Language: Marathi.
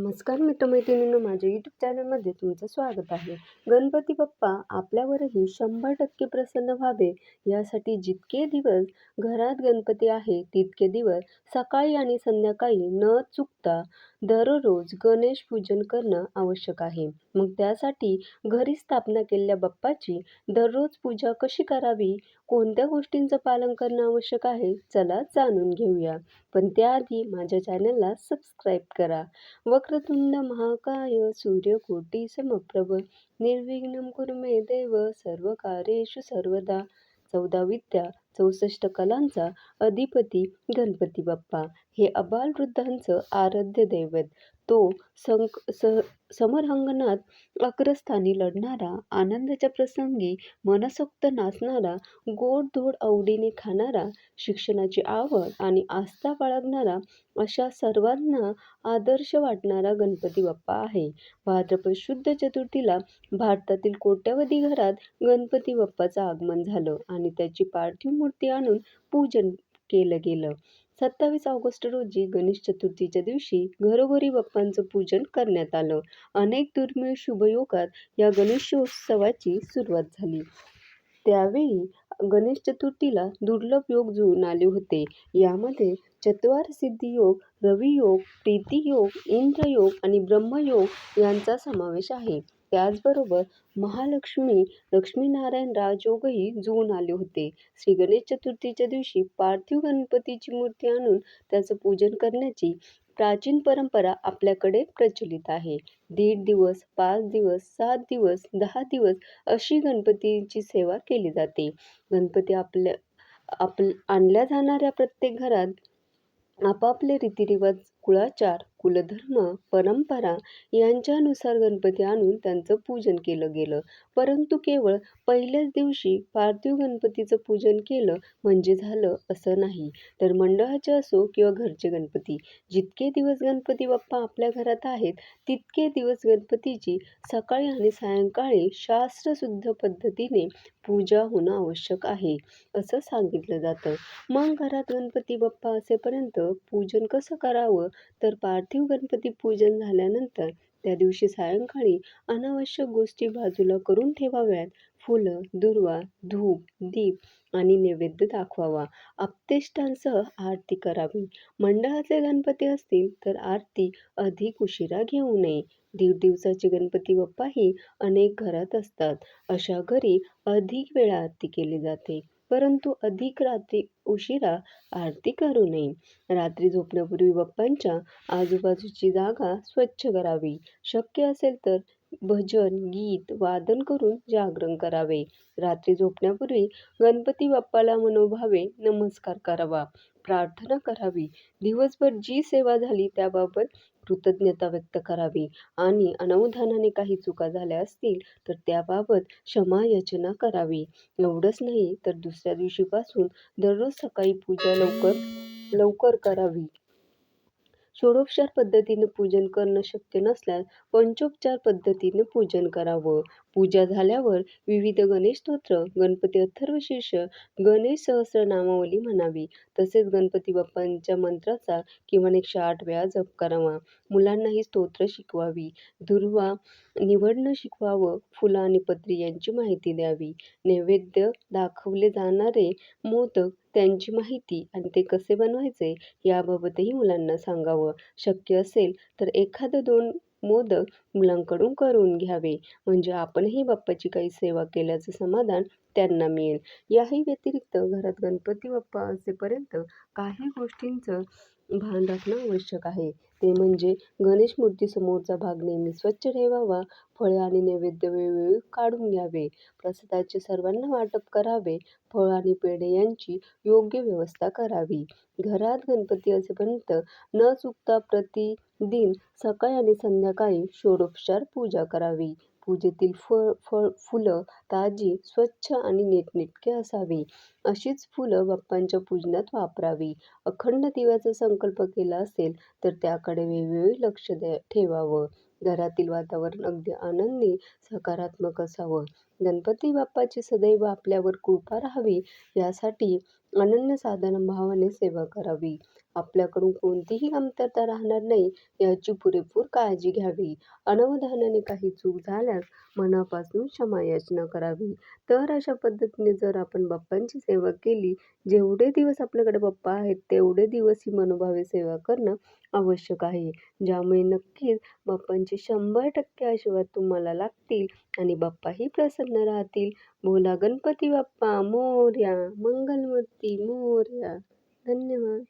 नमस्कार मित्रमैत्रिणींनो माझ्या यूट्यूब चॅनलमध्ये तुमचं स्वागत आहे. गणपती बाप्पा आपल्यावरही शंभर टक्के प्रसन्न व्हावे यासाठी जितके दिवस घरात गणपती आहे तितके दिवस सकाळी आणि संध्याकाळी न चुकता दररोज गणेश पूजन करणं आवश्यक आहे. मग त्यासाठी घरी स्थापना केलेल्या बाप्पाची दररोज पूजा कशी करावी? कोणत्या गोष्टींचं पालन करणं आवश्यक आहे? चला जाणून घेऊया. पण त्याआधी माझ्या चॅनलला सबस्क्राईब करा. वक्रतुंड महाकाय सूर्यकोटी समप्रभ. निर्विघ्न कुर्मे देव. सर्व कार्येषु सर्वदा. चौदा विद्या. चौसष्ट कलांचा अधिपती गणपती बाप्पा. हे अबालवृद्धांचं आराध्य दैवत. तो संक सह समरंगणात अग्रस्थानी लढणारा आनंदाच्या प्रसंगी मनसोक्त नाचणारा गोडधोड आवडीने खाणारा शिक्षणाची आवड आणि आस्था बाळगणारा अशा सर्वांना आदर्श वाटणारा गणपती बाप्पा आहे. भाद्रपद शुद्ध चतुर्थीला भारतातील कोट्यवधी घरात गणपती बाप्पाचं आगमन झालं आणि त्याची पार्थिव मूर्ती आणून पूजन केलं गेलं. सत्तावीस ऑगस्ट रोजी गणेश चतुर्थीच्या दिवशी घरोघरी बाप्पांचं पूजन करण्यात आलं. अनेक दुर्मिळ शुभयोगात या गणेशोत्सवाची सुरुवात झाली. त्यावेळी गणेश चतुर्थीला दुर्लभ योग जुळून आले होते. यामध्ये चत्वार सिद्धी योग रवियोग प्रीतियोग इंद्रयोग आणि ब्रह्मयोग यांचा समावेश आहे. त्याचबरोबर महालक्ष्मी लक्ष्मीनारायण राजयोगही जुळून आले होते. श्री गणेश चतुर्थीच्या दिवशी पार्थिव गणपतीची मूर्ती आणून त्याचं पूजन करण्याची प्राचीन परंपरा आपल्याकडे प्रचलित आहे. दीड दिवस पाच दिवस सात दिवस दहा दिवस अशी गणपतीची सेवा केली जाते. गणपती आपल्या आप आणल्या जाणाऱ्या प्रत्येक घरात आपापले रीतिरिवाज कुळाचार कुलधर्म परंपरा यांच्यानुसार गणपती आणून त्यांचं पूजन केलं गेलं. परंतु केवळ पहिल्याच दिवशी पार्थिव गणपतीचं पूजन केलं म्हणजे झालं असं नाही. तर मंडळाचे असो किंवा घरचे गणपती जितके दिवस गणपती बाप्पा आपल्या घरात आहेत तितके दिवस गणपतीची सकाळी आणि सायंकाळी शास्त्रशुद्ध पद्धतीने पूजा होणं आवश्यक आहे असं सांगितलं जातं. मग घरात गणपती बाप्पा असेपर्यंत पूजन कसं करावं? तर पार्थिव गणपती पूजन झाल्यानंतर त्या दिवशी सायंकाळी अनावश्यक गोष्टी बाजूला करून ठेवाव्यात. फुलं दुर्वा धूप दीप आणि नैवेद्य दाखवावा. आपतेष्टांसह आरती करावी. मंडळाचे गणपती असतील तर आरती अधिक उशिरा घेऊ नये. दीड दिवसाचे गणपती बाप्पाही अनेक घरात असतात. अशा घरी अधिक वेळा आरती केली जाते. परंतु अधिक रात्री उशिरा आरती करू नये. रात्री झोपण्यापूर्वी बाप्पांच्या आजूबाजूची जागा स्वच्छ करावी. शक्य असेल तर भजन गीत वादन करून जागरण करावे. रात्री झोपण्यापूर्वी गणपती बाप्पाला मनोभावे नमस्कार करावा. प्रार्थना करावी. दिवसभर जी सेवा झाली त्याबाबत कृतज्ञता व्यक्त करावी. आणि अनवधानाने काही चुका झाल्या असतील तर त्याबाबत क्षमायाचना करावी. एवढंच नाही तर दुसऱ्या दिवशीपासून दररोज सकाळी पूजा लवकर लवकर करावी. षोडोपचार पद्धतीने पूजन करणं शक्य नसल्यास पंचोपचार पद्धतीने पूजन करावं. पूजा झाल्यावर विविध गणेश स्तोत्र गणपती अथर्वशीर्ष गणेश सहस्रनामावली म्हणावी. तसेच गणपती बाप्पांच्या मंत्राचा किमान एकशे आठ वेळा जप करावा. मुलांना ही स्तोत्र शिकवावी. दुर्वा निवडणं शिकवावं फुलं आणि पत्री यांची माहिती द्यावी. नैवेद्य दाखवले जाणारे मोदक त्यांची माहिती आणि ते कसे बनवायचे याबाबतही मुलांना सांगावं. शक्य असेल तर एखादं दोन मोदक मुलांकडून करून घ्यावे. म्हणजे आपणही बाप्पाची काही सेवा केल्याचं समाधान त्यांना मिळेल. याही व्यतिरिक्त घरात गणपती बाप्पा असेपर्यंत काही गोष्टींचं भान राखणं आवश्यक आहे. ते म्हणजे गणेश मूर्तीसमोरचा भाग नेहमी स्वच्छ ठेवावा फळे आणि नैवेद्य वेळोवेळी काढून घ्यावे प्रसादाचे सर्वांना वाटप करावे फळ आणि पेढे यांची योग्य व्यवस्था करावी. घरात गणपती असेपर्यंत न चुकता प्रतिदिन सकाळी आणि संध्याकाळी षोडोपचार पूजा करावी. पूजेतील फळ फळ फुलं ताजी स्वच्छ आणि नीटनेटके असावी. अशीच फुलं बाप्पांच्या पूजनात वापरावी. अखंड दिव्याचा संकल्प केला असेल तर त्याकडे वेळोवेळी लक्ष द्या ठेवावं. घरातील वातावरण अगदी आनंदी सकारात्मक असावं. गणपती बाप्पाची सदैव आपल्यावर कृपा राहावी यासाठी अनन्यसाधारण भावाने सेवा करावी आपल्याकडून कोणतीही कमतरता राहणार नाही याची पुरेपूर काळजी घ्यावी. अनवधानाने काही चूक झाल्यास मनापासून क्षमायाचना करावी. तर अशा पद्धतीने जर आपण बाप्पांची सेवा केली, जेवढे दिवस आपल्याकडे बाप्पा आहेत तेवढे दिवस ही मनोभावे सेवा करणं आवश्यक आहे. ज्यामुळे नक्कीच बाप्पांचे शंभर टक्के आशीर्वाद तुम्हाला लागतील आणि बाप्पाही प्रसन्न राहतील. बोला गणपती बाप्पा मोर्या मंगलमूर्ती मोरया. धन्यवाद.